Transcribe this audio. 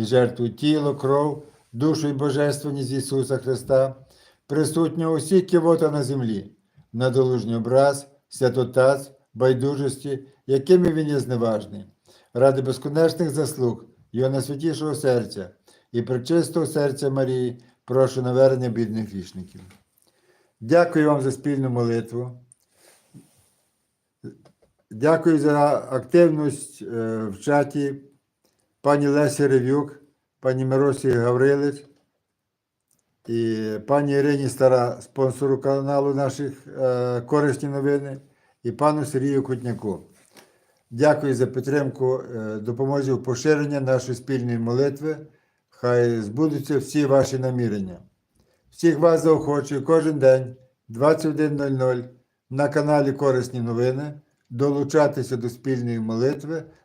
і жертвую тіло, кров, душу і божественність Ісуса Христа, присутнього усіх кивота на землі, на долужній образ, святотаз, байдужості, якими він є зневажний, ради безконечних заслуг Його найсвятішого серця і пречистого серця Марії, прошу навернення бідних грішників. Дякую вам за спільну молитву. Дякую за активність е, в чаті пані Лесі Ревюк, пані Миросі Гаврилич і пані Ірині Стара, спонсору каналу наших е, корисні новини, і пану Сергію Кутняку. Дякую за підтримку, е, допомозі у поширенні нашої спільної молитви. Хай збудуться всі ваші намірення. Всіх вас заохочую кожен день 21.00 на каналі Корисні новини долучатися до спільної молитви